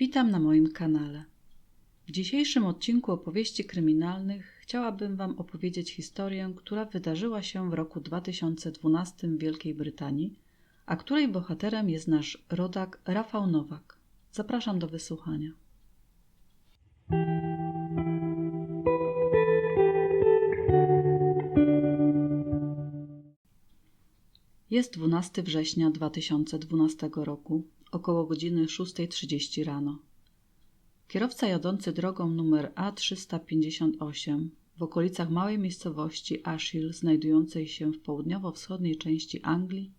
Witam na moim kanale. W dzisiejszym odcinku opowieści kryminalnych chciałabym Wam opowiedzieć historię, która wydarzyła się w roku 2012 w Wielkiej Brytanii, a której bohaterem jest nasz rodak Rafał Nowak. Zapraszam do wysłuchania. Jest 12 września 2012 roku, około godziny 6.30 rano. Kierowca jadący drogą numer A358 w okolicach małej miejscowości Ashill, znajdującej się w południowo-wschodniej części Anglii,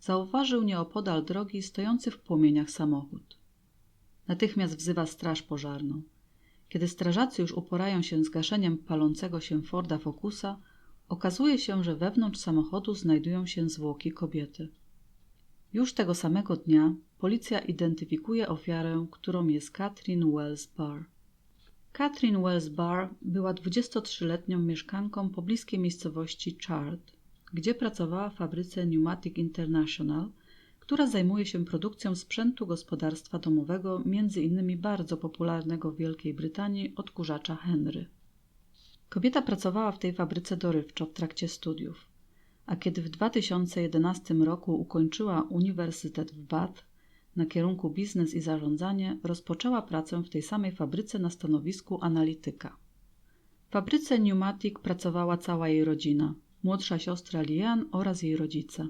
zauważył nieopodal drogi stojący w płomieniach samochód. Natychmiast wzywa straż pożarną. Kiedy strażacy już uporają się z gaszeniem palącego się Forda Focusa, okazuje się, że wewnątrz samochodu znajdują się zwłoki kobiety. Już tego samego dnia policja identyfikuje ofiarę, którą jest Catherine Wells Barr. Catherine Wells Barr była 23-letnią mieszkanką pobliskiej miejscowości Chart, gdzie pracowała w fabryce Pneumatic International, która zajmuje się produkcją sprzętu gospodarstwa domowego, między innymi bardzo popularnego w Wielkiej Brytanii odkurzacza Henry. Kobieta pracowała w tej fabryce dorywczo w trakcie studiów, a kiedy w 2011 roku ukończyła Uniwersytet w Bath na kierunku biznes i zarządzanie, rozpoczęła pracę w tej samej fabryce na stanowisku analityka. W fabryce Pneumatic pracowała cała jej rodzina, młodsza siostra Lian oraz jej rodzice.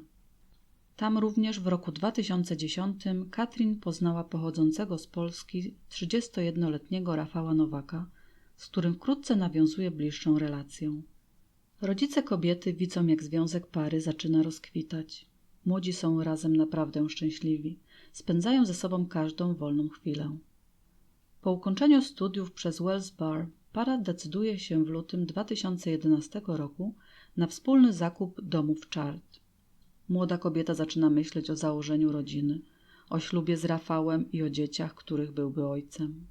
Tam również w roku 2010 Katrin poznała pochodzącego z Polski 31-letniego Rafała Nowaka, z którym wkrótce nawiązuje bliższą relację. Rodzice kobiety widzą, jak związek pary zaczyna rozkwitać. Młodzi są razem naprawdę szczęśliwi. Spędzają ze sobą każdą wolną chwilę. Po ukończeniu studiów przez Wells Bar para decyduje się w lutym 2011 roku na wspólny zakup domu w Chart. Młoda kobieta zaczyna myśleć o założeniu rodziny, o ślubie z Rafałem i o dzieciach, których byłby ojcem.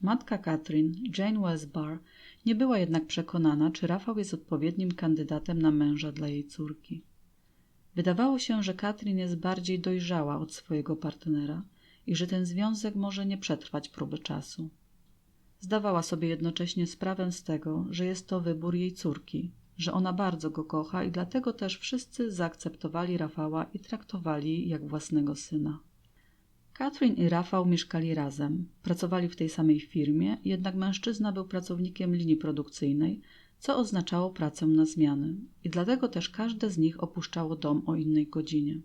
Matka Katrin, Jane Wells Barr, nie była jednak przekonana, czy Rafał jest odpowiednim kandydatem na męża dla jej córki. Wydawało się, że Katrin jest bardziej dojrzała od swojego partnera i że ten związek może nie przetrwać próby czasu. Zdawała sobie jednocześnie sprawę z tego, że jest to wybór jej córki, że ona bardzo go kocha i dlatego też wszyscy zaakceptowali Rafała i traktowali jak własnego syna. Katrin i Rafał mieszkali razem, pracowali w tej samej firmie, jednak mężczyzna był pracownikiem linii produkcyjnej, co oznaczało pracę na zmiany i dlatego też każde z nich opuszczało dom o innej godzinie.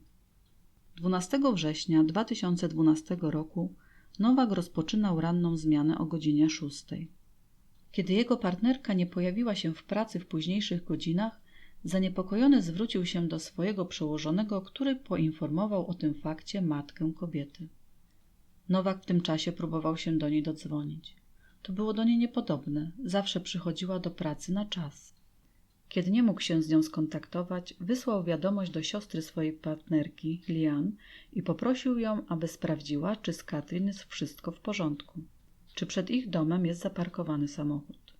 12 września 2012 roku Nowak rozpoczynał ranną zmianę o godzinie 6. Kiedy jego partnerka nie pojawiła się w pracy w późniejszych godzinach, zaniepokojony zwrócił się do swojego przełożonego, który poinformował o tym fakcie matkę kobiety. Nowak w tym czasie próbował się do niej dodzwonić. To było do niej niepodobne. Zawsze przychodziła do pracy na czas. Kiedy nie mógł się z nią skontaktować, wysłał wiadomość do siostry swojej partnerki, Lian, i poprosił ją, aby sprawdziła, czy z Katrin jest wszystko w porządku, czy przed ich domem jest zaparkowany samochód.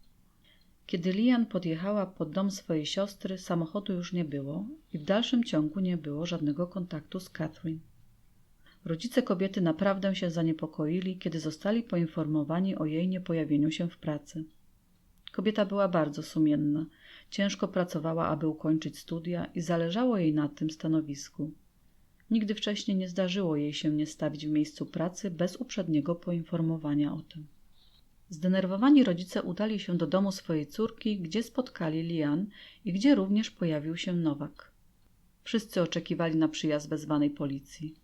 Kiedy Lian podjechała pod dom swojej siostry, samochodu już nie było i w dalszym ciągu nie było żadnego kontaktu z Catherine. Rodzice kobiety naprawdę się zaniepokoili, kiedy zostali poinformowani o jej niepojawieniu się w pracy. Kobieta była bardzo sumienna, ciężko pracowała, aby ukończyć studia i zależało jej na tym stanowisku. Nigdy wcześniej nie zdarzyło jej się nie stawić w miejscu pracy bez uprzedniego poinformowania o tym. Zdenerwowani rodzice udali się do domu swojej córki, gdzie spotkali Lian i gdzie również pojawił się Nowak. Wszyscy oczekiwali na przyjazd wezwanej policji.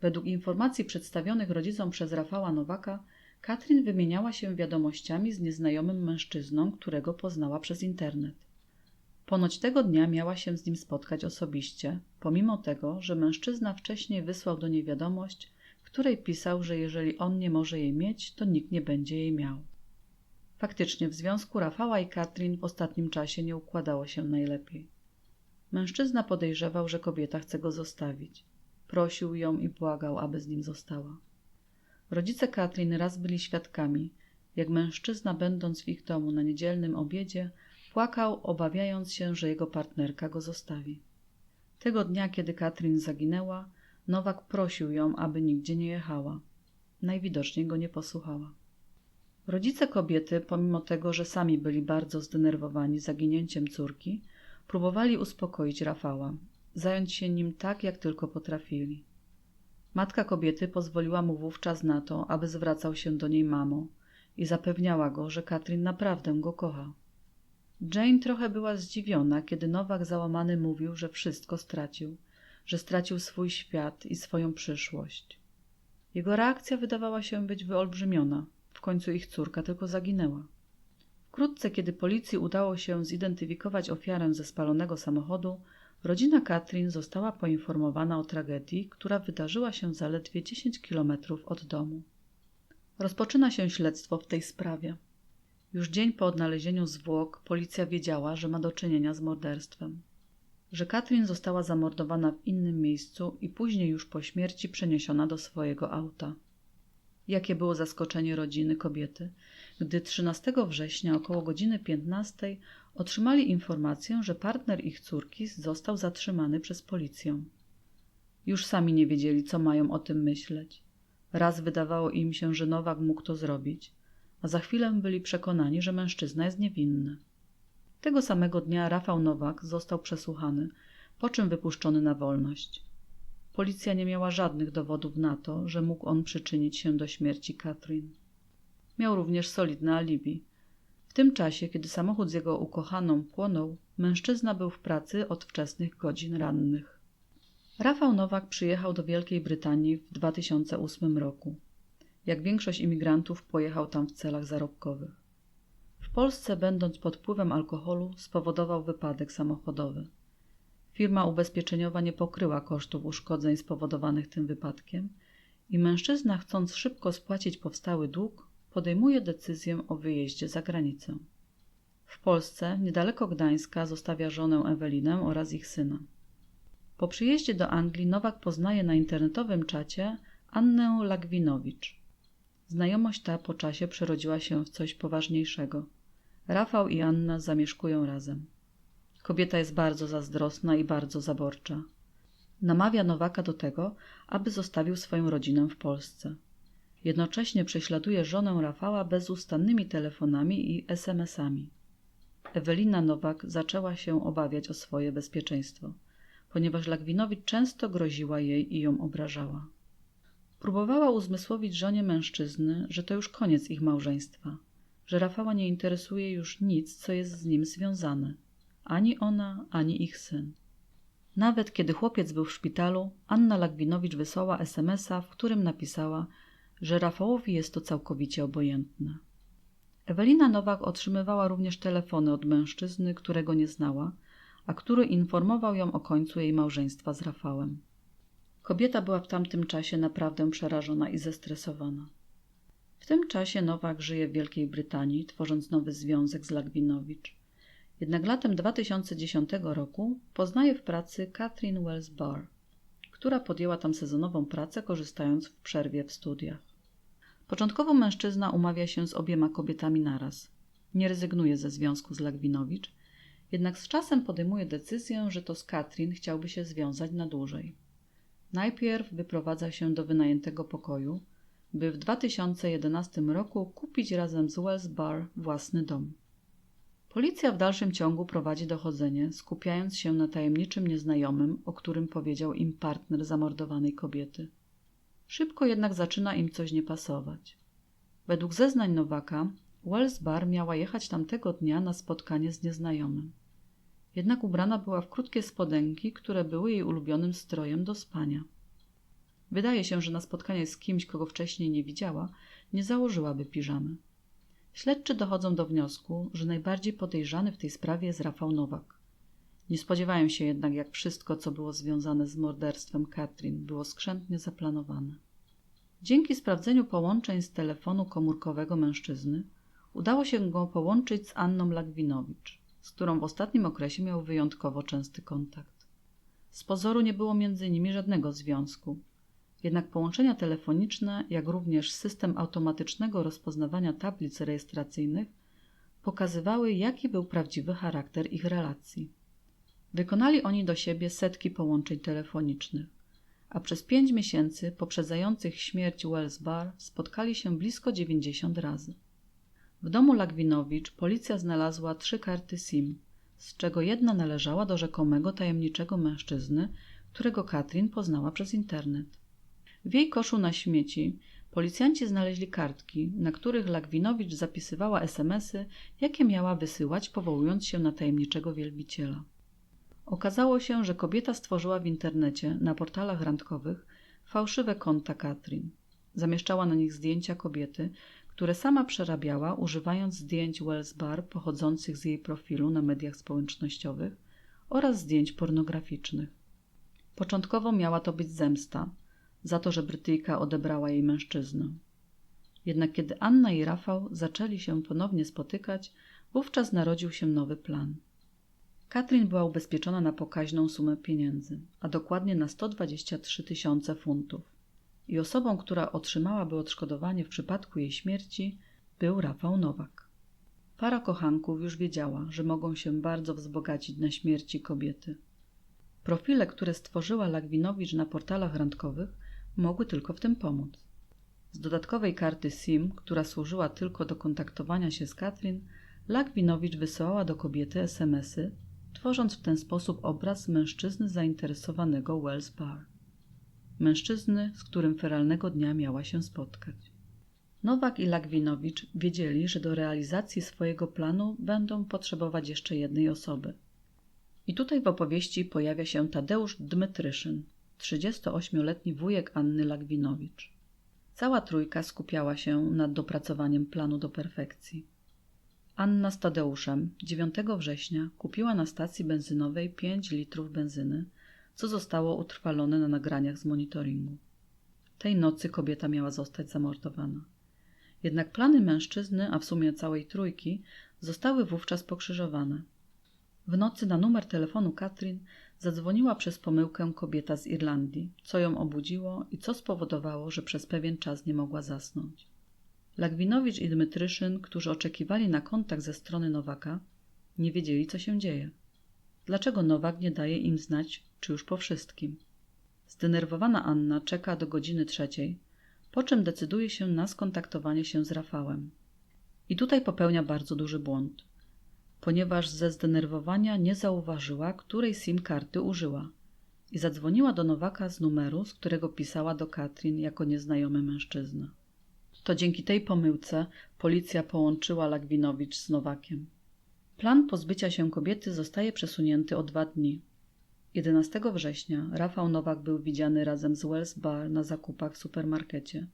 Według informacji przedstawionych rodzicom przez Rafała Nowaka, Katrin wymieniała się wiadomościami z nieznajomym mężczyzną, którego poznała przez internet. Ponoć tego dnia miała się z nim spotkać osobiście, pomimo tego, że mężczyzna wcześniej wysłał do niej wiadomość, której pisał, że jeżeli on nie może jej mieć, to nikt nie będzie jej miał. Faktycznie w związku Rafała i Katrin w ostatnim czasie nie układało się najlepiej. Mężczyzna podejrzewał, że kobieta chce go zostawić. Prosił ją i błagał, aby z nim została. Rodzice Katrin raz byli świadkami, jak mężczyzna, będąc w ich domu na niedzielnym obiedzie, płakał, obawiając się, że jego partnerka go zostawi. Tego dnia, kiedy Katrin zaginęła, Nowak prosił ją, aby nigdzie nie jechała. Najwidoczniej go nie posłuchała. Rodzice kobiety, pomimo tego, że sami byli bardzo zdenerwowani zaginięciem córki, próbowali uspokoić Rafała, zająć się nim tak, jak tylko potrafili. Matka kobiety pozwoliła mu wówczas na to, aby zwracał się do niej mamą i zapewniała go, że Katrin naprawdę go kocha. Jane trochę była zdziwiona, kiedy Nowak załamany mówił, że wszystko stracił, że stracił swój świat i swoją przyszłość. Jego reakcja wydawała się być wyolbrzymiona. W końcu ich córka tylko zaginęła. Wkrótce, kiedy policji udało się zidentyfikować ofiarę ze spalonego samochodu, rodzina Katrin została poinformowana o tragedii, która wydarzyła się zaledwie 10 kilometrów od domu. Rozpoczyna się śledztwo w tej sprawie. Już dzień po odnalezieniu zwłok policja wiedziała, że ma do czynienia z morderstwem. Że Katrin została zamordowana w innym miejscu i później już po śmierci przeniesiona do swojego auta. Jakie było zaskoczenie rodziny kobiety, gdy 13 września około godziny 15 otrzymali informację, że partner ich córki został zatrzymany przez policję. Już sami nie wiedzieli, co mają o tym myśleć. Raz wydawało im się, że Nowak mógł to zrobić, a za chwilę byli przekonani, że mężczyzna jest niewinny. Tego samego dnia Rafał Nowak został przesłuchany, po czym wypuszczony na wolność. Policja nie miała żadnych dowodów na to, że mógł on przyczynić się do śmierci Katrin. Miał również solidne alibi. Tym czasie, kiedy samochód z jego ukochaną płonął, mężczyzna był w pracy od wczesnych godzin rannych. Rafał Nowak przyjechał do Wielkiej Brytanii w 2008 roku. Jak większość imigrantów pojechał tam w celach zarobkowych. W Polsce, będąc pod wpływem alkoholu, spowodował wypadek samochodowy. Firma ubezpieczeniowa nie pokryła kosztów uszkodzeń spowodowanych tym wypadkiem i mężczyzna, chcąc szybko spłacić powstały dług, podejmuje decyzję o wyjeździe za granicę. W Polsce, niedaleko Gdańska, zostawia żonę Ewelinę oraz ich syna. Po przyjeździe do Anglii Nowak poznaje na internetowym czacie Annę Lagwinowicz. Znajomość ta po czasie przerodziła się w coś poważniejszego. Rafał i Anna zamieszkują razem. Kobieta jest bardzo zazdrosna i bardzo zaborcza. Namawia Nowaka do tego, aby zostawił swoją rodzinę w Polsce. Jednocześnie prześladuje żonę Rafała bezustannymi telefonami i SMS-ami. Ewelina Nowak zaczęła się obawiać o swoje bezpieczeństwo, ponieważ Lagwinowicz często groziła jej i ją obrażała. Próbowała uzmysłowić żonie mężczyzny, że to już koniec ich małżeństwa, że Rafała nie interesuje już nic, co jest z nim związane – ani ona, ani ich syn. Nawet kiedy chłopiec był w szpitalu, Anna Lagwinowicz wysłała SMS-a, w którym napisała, że Rafałowi jest to całkowicie obojętne. Ewelina Nowak otrzymywała również telefony od mężczyzny, którego nie znała, a który informował ją o końcu jej małżeństwa z Rafałem. Kobieta była w tamtym czasie naprawdę przerażona i zestresowana. W tym czasie Nowak żyje w Wielkiej Brytanii, tworząc nowy związek z Lagwinowicz. Jednak latem 2010 roku poznaje w pracy Catherine Wells Barr, która podjęła tam sezonową pracę, korzystając w przerwie w studiach. Początkowo mężczyzna umawia się z obiema kobietami naraz. Nie rezygnuje ze związku z Lagwinowicz, jednak z czasem podejmuje decyzję, że to z Katrin chciałby się związać na dłużej. Najpierw wyprowadza się do wynajętego pokoju, by w 2011 roku kupić razem z Wells Barr własny dom. Policja w dalszym ciągu prowadzi dochodzenie, skupiając się na tajemniczym nieznajomym, o którym powiedział im partner zamordowanej kobiety. Szybko jednak zaczyna im coś nie pasować. Według zeznań Nowaka, Wells Bar miała jechać tamtego dnia na spotkanie z nieznajomym. Jednak ubrana była w krótkie spodenki, które były jej ulubionym strojem do spania. Wydaje się, że na spotkanie z kimś, kogo wcześniej nie widziała, nie założyłaby piżamy. Śledczy dochodzą do wniosku, że najbardziej podejrzany w tej sprawie jest Rafał Nowak. Nie spodziewają się jednak, jak wszystko, co było związane z morderstwem Katrin, było skrzętnie zaplanowane. Dzięki sprawdzeniu połączeń z telefonu komórkowego mężczyzny, udało się go połączyć z Anną Lagwinowicz, z którą w ostatnim okresie miał wyjątkowo częsty kontakt. Z pozoru nie było między nimi żadnego związku, jednak połączenia telefoniczne, jak również system automatycznego rozpoznawania tablic rejestracyjnych pokazywały, jaki był prawdziwy charakter ich relacji. Wykonali oni do siebie setki połączeń telefonicznych, a przez pięć miesięcy poprzedzających śmierć Wells Bar spotkali się blisko 90 razy. W domu Lagwinowicz policja znalazła trzy karty SIM, z czego jedna należała do rzekomego tajemniczego mężczyzny, którego Katrin poznała przez internet. W jej koszu na śmieci policjanci znaleźli kartki, na których Lagwinowicz zapisywała SMSy, jakie miała wysyłać, powołując się na tajemniczego wielbiciela. Okazało się, że kobieta stworzyła w internecie, na portalach randkowych, fałszywe konta Katrin. Zamieszczała na nich zdjęcia kobiety, które sama przerabiała, używając zdjęć Wells Bar pochodzących z jej profilu na mediach społecznościowych oraz zdjęć pornograficznych. Początkowo miała to być zemsta za to, że Brytyjka odebrała jej mężczyznę. Jednak kiedy Anna i Rafał zaczęli się ponownie spotykać, wówczas narodził się nowy plan. Katrin była ubezpieczona na pokaźną sumę pieniędzy, a dokładnie na 123 tysiące funtów. I osobą, która otrzymałaby odszkodowanie w przypadku jej śmierci, był Rafał Nowak. Para kochanków już wiedziała, że mogą się bardzo wzbogacić na śmierci kobiety. Profile, które stworzyła Lagwinowicz na portalach randkowych, mogły tylko w tym pomóc. Z dodatkowej karty SIM, która służyła tylko do kontaktowania się z Katrin, Lagwinowicz wysyłała do kobiety SMSy, tworząc w ten sposób obraz mężczyzny zainteresowanego Wells Bar. Mężczyzny, z którym feralnego dnia miała się spotkać. Nowak i Lagwinowicz wiedzieli, że do realizacji swojego planu będą potrzebować jeszcze jednej osoby. I tutaj w opowieści pojawia się Tadeusz Dmytryszyn, 38-letni wujek Anny Lagwinowicz. Cała trójka skupiała się nad dopracowaniem planu do perfekcji. Anna z Tadeuszem 9 września kupiła na stacji benzynowej 5 litrów benzyny, co zostało utrwalone na nagraniach z monitoringu. Tej nocy kobieta miała zostać zamordowana. Jednak plany mężczyzny, a w sumie całej trójki, zostały wówczas pokrzyżowane. W nocy na numer telefonu Katrin zadzwoniła przez pomyłkę kobieta z Irlandii, co ją obudziło i co spowodowało, że przez pewien czas nie mogła zasnąć. Lagwinowicz i Dmytryszyn, którzy oczekiwali na kontakt ze strony Nowaka, nie wiedzieli, co się dzieje. Dlaczego Nowak nie daje im znać, czy już po wszystkim? Zdenerwowana Anna czeka do godziny trzeciej, po czym decyduje się na skontaktowanie się z Rafałem. I tutaj popełnia bardzo duży błąd, ponieważ ze zdenerwowania nie zauważyła, której SIM karty użyła i zadzwoniła do Nowaka z numeru, z którego pisała do Katrin jako nieznajomy mężczyzna. To dzięki tej pomyłce policja połączyła Lagwinowicz z Nowakiem. Plan pozbycia się kobiety zostaje przesunięty o dwa dni. 11 września Rafał Nowak był widziany razem z Wells Bar na zakupach w supermarkecie,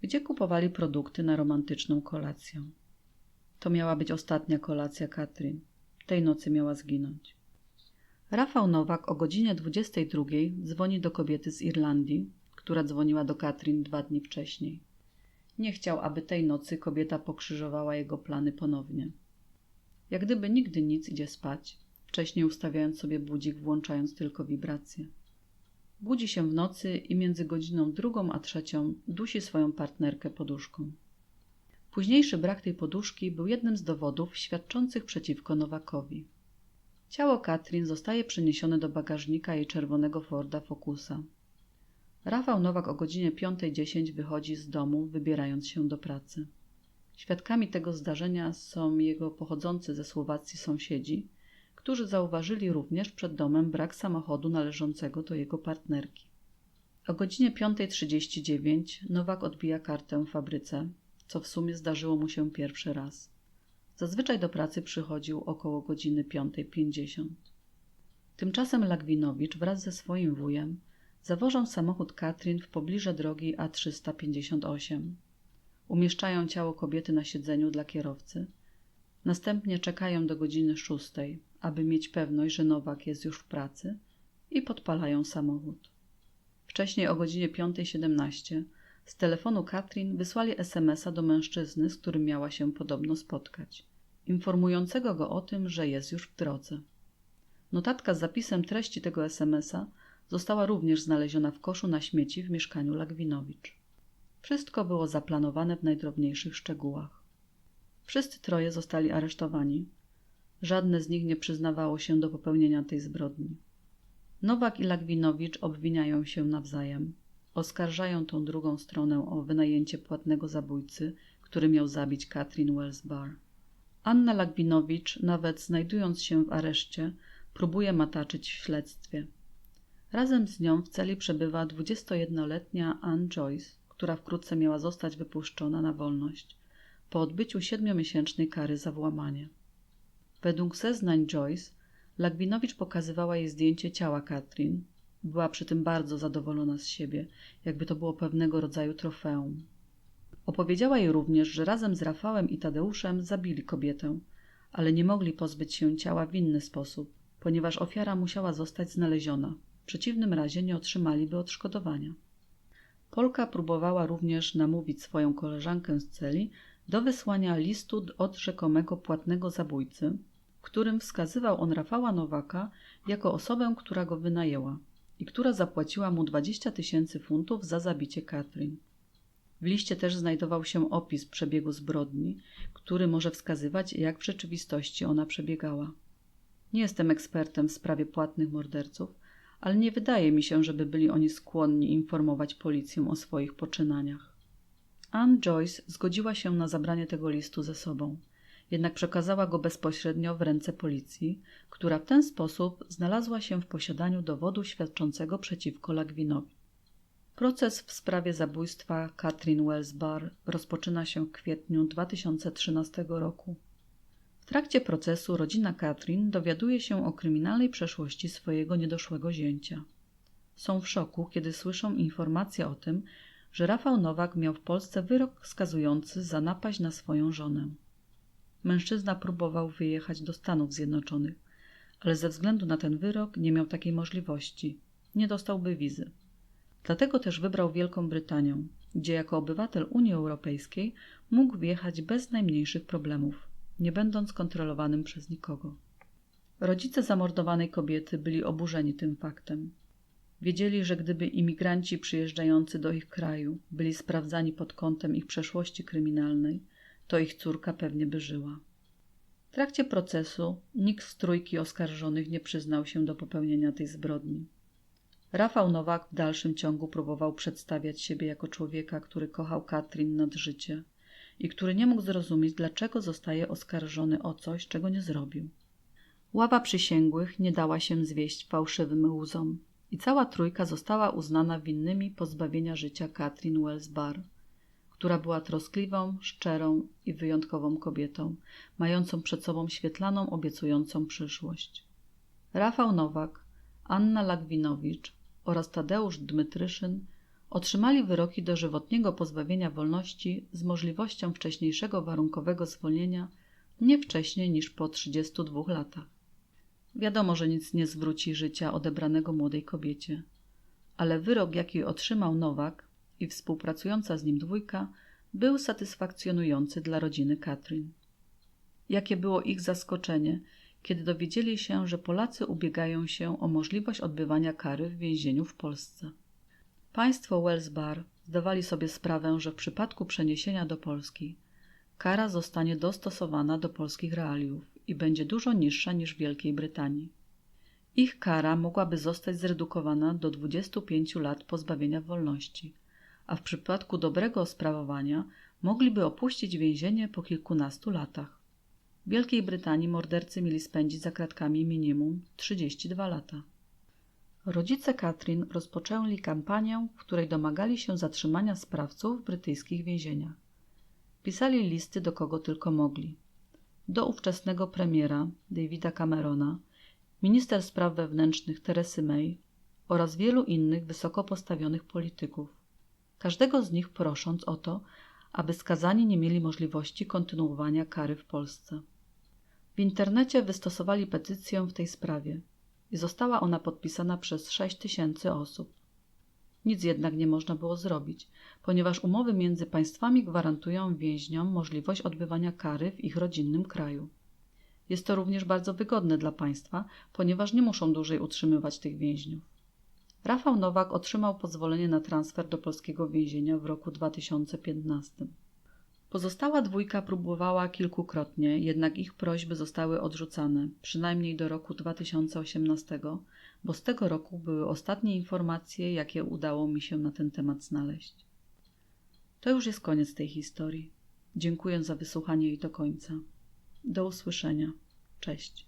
gdzie kupowali produkty na romantyczną kolację. To miała być ostatnia kolacja Katrin. Tej nocy miała zginąć. Rafał Nowak o godzinie 22 dzwoni do kobiety z Irlandii, która dzwoniła do Katrin dwa dni wcześniej. Nie chciał, aby tej nocy kobieta pokrzyżowała jego plany ponownie. Jak gdyby nigdy nic idzie spać, wcześniej ustawiając sobie budzik, włączając tylko wibracje. Budzi się w nocy i między godziną drugą a trzecią dusi swoją partnerkę poduszką. Późniejszy brak tej poduszki był jednym z dowodów świadczących przeciwko Nowakowi. Ciało Katrin zostaje przeniesione do bagażnika jej czerwonego Forda Focusa. Rafał Nowak o godzinie 5.10 wychodzi z domu, wybierając się do pracy. Świadkami tego zdarzenia są jego pochodzący ze Słowacji sąsiedzi, którzy zauważyli również przed domem brak samochodu należącego do jego partnerki. O godzinie 5.39 Nowak odbija kartę w fabryce, co w sumie zdarzyło mu się pierwszy raz. Zazwyczaj do pracy przychodził około godziny 5.50. Tymczasem Lagwinowicz wraz ze swoim wujem zawożą samochód Katrin w pobliże drogi A358. Umieszczają ciało kobiety na siedzeniu dla kierowcy. Następnie czekają do godziny szóstej, aby mieć pewność, że Nowak jest już w pracy i podpalają samochód. Wcześniej o godzinie 5.17 z telefonu Katrin wysłali SMS-a do mężczyzny, z którym miała się podobno spotkać, informującego go o tym, że jest już w drodze. Notatka z zapisem treści tego SMS-a została również znaleziona w koszu na śmieci w mieszkaniu Lagwinowicz. Wszystko było zaplanowane w najdrobniejszych szczegółach. Wszyscy troje zostali aresztowani. Żadne z nich nie przyznawało się do popełnienia tej zbrodni. Nowak i Lagwinowicz obwiniają się nawzajem. Oskarżają tą drugą stronę o wynajęcie płatnego zabójcy, który miał zabić Katrin Welsbar. Anna Lagwinowicz, nawet znajdując się w areszcie, próbuje mataczyć w śledztwie. Razem z nią w celi przebywa 21-letnia Ann Joyce, która wkrótce miała zostać wypuszczona na wolność po odbyciu siedmiomiesięcznej kary za włamanie. Według zeznań Joyce, Lagwinowicz pokazywała jej zdjęcie ciała Katrin. Była przy tym bardzo zadowolona z siebie, jakby to było pewnego rodzaju trofeum. Opowiedziała jej również, że razem z Rafałem i Tadeuszem zabili kobietę, ale nie mogli pozbyć się ciała w inny sposób, ponieważ ofiara musiała zostać znaleziona. Przeciwnym razie nie otrzymaliby odszkodowania. Polka próbowała również namówić swoją koleżankę z celi do wysłania listu od rzekomego płatnego zabójcy, w którym wskazywał on Rafała Nowaka jako osobę, która go wynajęła i która zapłaciła mu 20 tysięcy funtów za zabicie Katrin. W liście też znajdował się opis przebiegu zbrodni, który może wskazywać, jak w rzeczywistości ona przebiegała. Nie jestem ekspertem w sprawie płatnych morderców, ale nie wydaje mi się, żeby byli oni skłonni informować policję o swoich poczynaniach. Anne Joyce zgodziła się na zabranie tego listu ze sobą, jednak przekazała go bezpośrednio w ręce policji, która w ten sposób znalazła się w posiadaniu dowodu świadczącego przeciwko Lagwinowi. Proces w sprawie zabójstwa Katrin Welsbar rozpoczyna się w kwietniu 2013 roku. W trakcie procesu rodzina Katrin dowiaduje się o kryminalnej przeszłości swojego niedoszłego zięcia. Są w szoku, kiedy słyszą informację o tym, że Rafał Nowak miał w Polsce wyrok skazujący za napaść na swoją żonę. Mężczyzna próbował wyjechać do Stanów Zjednoczonych, ale ze względu na ten wyrok nie miał takiej możliwości. Nie dostałby wizy. Dlatego też wybrał Wielką Brytanię, gdzie jako obywatel Unii Europejskiej mógł wjechać bez najmniejszych problemów, nie będąc kontrolowanym przez nikogo. Rodzice zamordowanej kobiety byli oburzeni tym faktem. Wiedzieli, że gdyby imigranci przyjeżdżający do ich kraju byli sprawdzani pod kątem ich przeszłości kryminalnej, to ich córka pewnie by żyła. W trakcie procesu nikt z trójki oskarżonych nie przyznał się do popełnienia tej zbrodni. Rafał Nowak w dalszym ciągu próbował przedstawiać siebie jako człowieka, który kochał Katrin nad życie i który nie mógł zrozumieć, dlaczego zostaje oskarżony o coś, czego nie zrobił. Ława przysięgłych nie dała się zwieść fałszywym łzom i cała trójka została uznana winnymi pozbawienia życia Katrin Wells-Barr, która była troskliwą, szczerą i wyjątkową kobietą, mającą przed sobą świetlaną, obiecującą przyszłość. Rafał Nowak, Anna Lagwinowicz oraz Tadeusz Dmytryszyn otrzymali wyroki dożywotniego pozbawienia wolności z możliwością wcześniejszego warunkowego zwolnienia nie wcześniej niż po 32 latach. Wiadomo, że nic nie zwróci życia odebranego młodej kobiecie, ale wyrok, jaki otrzymał Nowak i współpracująca z nim dwójka, był satysfakcjonujący dla rodziny Katrin. Jakie było ich zaskoczenie, kiedy dowiedzieli się, że Polacy ubiegają się o możliwość odbywania kary w więzieniu w Polsce. Państwo Wellsbar zdawali sobie sprawę, że w przypadku przeniesienia do Polski kara zostanie dostosowana do polskich realiów i będzie dużo niższa niż w Wielkiej Brytanii. Ich kara mogłaby zostać zredukowana do 25 lat pozbawienia wolności, a w przypadku dobrego sprawowania mogliby opuścić więzienie po kilkunastu latach. W Wielkiej Brytanii mordercy mieli spędzić za kratkami minimum 32 lata. Rodzice Katrin rozpoczęli kampanię, w której domagali się zatrzymania sprawców w brytyjskich więzieniach. Pisali listy do kogo tylko mogli do ówczesnego premiera Davida Camerona, minister spraw wewnętrznych Teresy May oraz wielu innych wysoko postawionych polityków, każdego z nich prosząc o to, aby skazani nie mieli możliwości kontynuowania kary w Polsce. W internecie wystosowali petycję w tej sprawie i została ona podpisana przez 6 tysięcy osób. Nic jednak nie można było zrobić, ponieważ umowy między państwami gwarantują więźniom możliwość odbywania kary w ich rodzinnym kraju. Jest to również bardzo wygodne dla państwa, ponieważ nie muszą dłużej utrzymywać tych więźniów. Rafał Nowak otrzymał pozwolenie na transfer do polskiego więzienia w roku 2015. Pozostała dwójka próbowała kilkukrotnie, jednak ich prośby zostały odrzucane, przynajmniej do roku 2018, bo z tego roku były ostatnie informacje, jakie udało mi się na ten temat znaleźć. To już jest koniec tej historii. Dziękuję za wysłuchanie jej do końca. Do usłyszenia. Cześć.